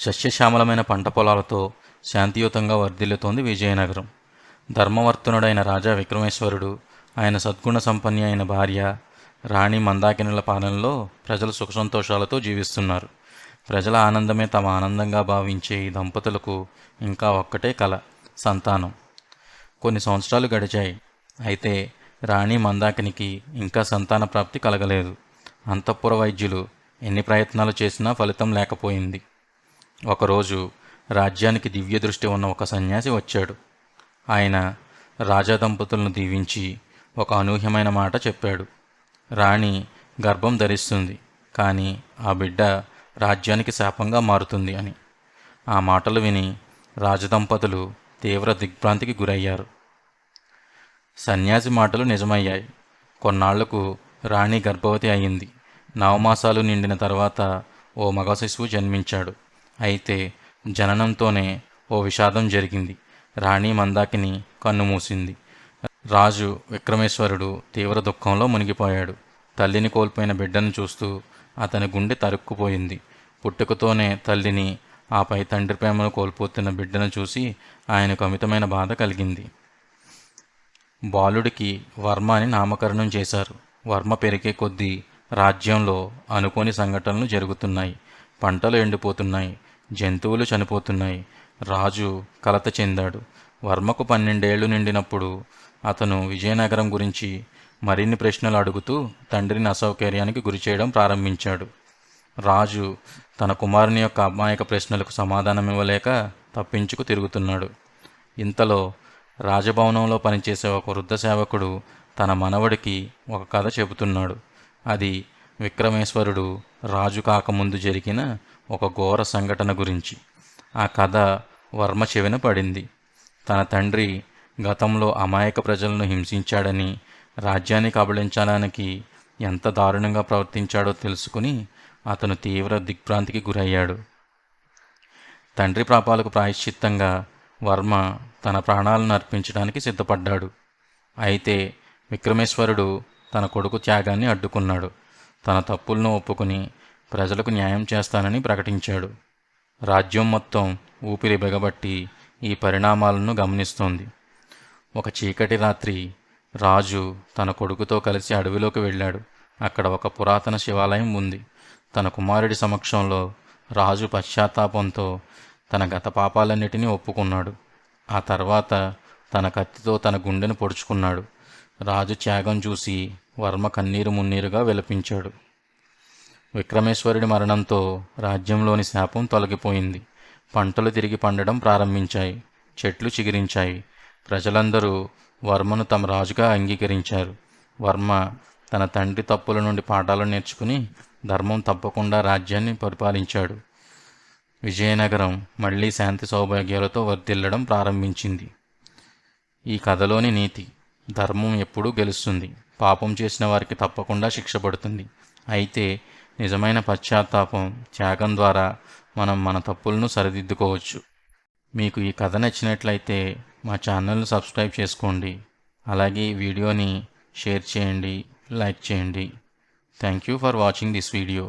సస్యశ్యామలమైన పంట పొలాలతో శాంతియుతంగా వర్ధిల్లుతోంది విజయనగరం. ధర్మవర్తనుడైన రాజా విక్రమేశ్వరుడు ఆయన సద్గుణ సంపన్ని అయిన భార్య రాణి మందాకినుల పాలనలో ప్రజలు సుఖసంతోషాలతో జీవిస్తున్నారు. ప్రజల ఆనందమే తమ ఆనందంగా భావించే ఈ దంపతులకు ఇంకా ఒక్కటే కల సంతానం. కొన్ని సంవత్సరాలు గడిచాయి. అయితే రాణి మందాకినికి ఇంకా సంతాన ప్రాప్తి కలగలేదు. అంతఃపుర వైద్యులు ఎన్ని ప్రయత్నాలు చేసినా ఫలితం లేకపోయింది. ఒకరోజు రాజ్యానికి దివ్య దృష్టి ఉన్న ఒక సన్యాసి వచ్చాడు. ఆయన రాజా దంపతులను దీవించి ఒక అనూహ్యమైన మాట చెప్పాడు. రాణి గర్భం ధరిస్తుంది కానీ ఆ బిడ్డ రాజ్యానికి శాపంగా మారుతుంది అని. ఆ మాటలు విని రాజదంపతులు తీవ్ర దిగ్భ్రాంతికి గురయ్యారు. సన్యాసి మాటలు నిజమయ్యాయి. కొన్నాళ్ళకు రాణి గర్భవతి అయింది. నవమాసాలు నిండిన తర్వాత ఓ మగ శిశువు జన్మించాడు. అయితే జననంతోనే ఓ విషాదం జరిగింది. రాణి మందాకిని కన్ను మూసింది రాజు విక్రమేశ్వరుడు తీవ్ర దుఃఖంలో మునిగిపోయాడు. తల్లిని కోల్పోయిన బిడ్డను చూస్తూ అతని గుండె తరుక్కుపోయింది. పుట్టుకతోనే తల్లిని ఆపై తండ్రి ప్రేమను కోల్పోతున్న బిడ్డను చూసి ఆయనకు అమితమైన బాధ కలిగింది. బాలుడికి వర్మ అని నామకరణం చేశారు. వర్మ పెరిగే కొద్దీ రాజ్యంలో అనుకోని సంఘటనలు జరుగుతున్నాయి. పంటలు ఎండిపోతున్నాయి. జంతువులు చనిపోతున్నాయి. రాజు కలత చెందాడు. వర్మకు పన్నెండేళ్ళు నిండినప్పుడు అతను విజయనగరం గురించి మరిన్ని ప్రశ్నలు అడుగుతూ తండ్రిని అసౌకర్యానికి గురిచేయడం ప్రారంభించాడు. రాజు తన కుమారుని యొక్క అమాయక ప్రశ్నలకు సమాధానం ఇవ్వలేక తప్పించుకు తిరుగుతున్నాడు. ఇంతలో రాజభవనంలో పనిచేసే ఒక వృద్ధ సేవకుడు తన మనవడికి ఒక కథ చెబుతున్నాడు. అది విక్రమేశ్వరుడు రాజు కాకముందు జరిగిన ఒక ఘోర సంఘటన గురించి. ఆ కథ వర్మ చెవిన పడింది. తన తండ్రి గతంలో అమాయక ప్రజలను హింసించాడని రాజ్యాన్ని కబళించడానికి ఎంత దారుణంగా ప్రవర్తించాడో తెలుసుకుని అతను తీవ్ర దిగ్భ్రాంతికి గురయ్యాడు. తండ్రి పాపాలకు ప్రాయశ్చిత్తంగా వర్మ తన ప్రాణాలను అర్పించడానికి సిద్ధపడ్డాడు. అయితే విక్రమేశ్వరుడు తన కొడుకు త్యాగాన్ని అడ్డుకున్నాడు. తన తప్పులను ఒప్పుకుని ప్రజలకు న్యాయం చేస్తానని ప్రకటించాడు. రాజ్యం మొత్తం ఊపిరి బిగబట్టి ఈ పరిణామాలను గమనిస్తోంది. ఒక చీకటి రాత్రి రాజు తన కొడుకుతో కలిసి అడవిలోకి వెళ్ళాడు. అక్కడ ఒక పురాతన శివాలయం ఉంది. తన కుమారుడి సమక్షంలో రాజు పశ్చాత్తాపంతో తన గత పాపాలన్నిటినీ ఒప్పుకున్నాడు. ఆ తర్వాత తన కత్తితో తన గుండెను పొడుచుకున్నాడు. రాజు త్యాగం చూసి వర్మ కన్నీరు మున్నీరుగా విలపించాడు. విక్రమేశ్వరుడి మరణంతో రాజ్యంలోని శాపం తొలగిపోయింది. పంటలు తిరిగి పండడం ప్రారంభించాయి. చెట్లు చిగిరించాయి. ప్రజలందరూ వర్మను తమ రాజుగా అంగీకరించారు. వర్మ తన తండ్రి తప్పుల నుండి పాఠాలు నేర్చుకుని ధర్మం తప్పకుండా రాజ్యాన్ని పరిపాలించాడు. విజయనగరం మళ్ళీ శాంతి సౌభాగ్యాలతో వర్ధిల్లడం ప్రారంభించింది. ఈ కథలోని నీతి ధర్మం ఎప్పుడూ గెలుస్తుంది. పాపం చేసిన వారికి తప్పకుండా శిక్ష పడుతుంది. అయితే నిజమైన పశ్చాత్తాపం త్యాగం ద్వారా మనం మన తప్పులను సరిదిద్దుకోవచ్చు. మీకు ఈ కథ నచ్చినట్లయితే మా ఛానల్ను సబ్స్క్రైబ్ చేసుకోండి. అలాగే ఈ వీడియోని షేర్ చేయండి లైక్ చేయండి. Thank you for watching this video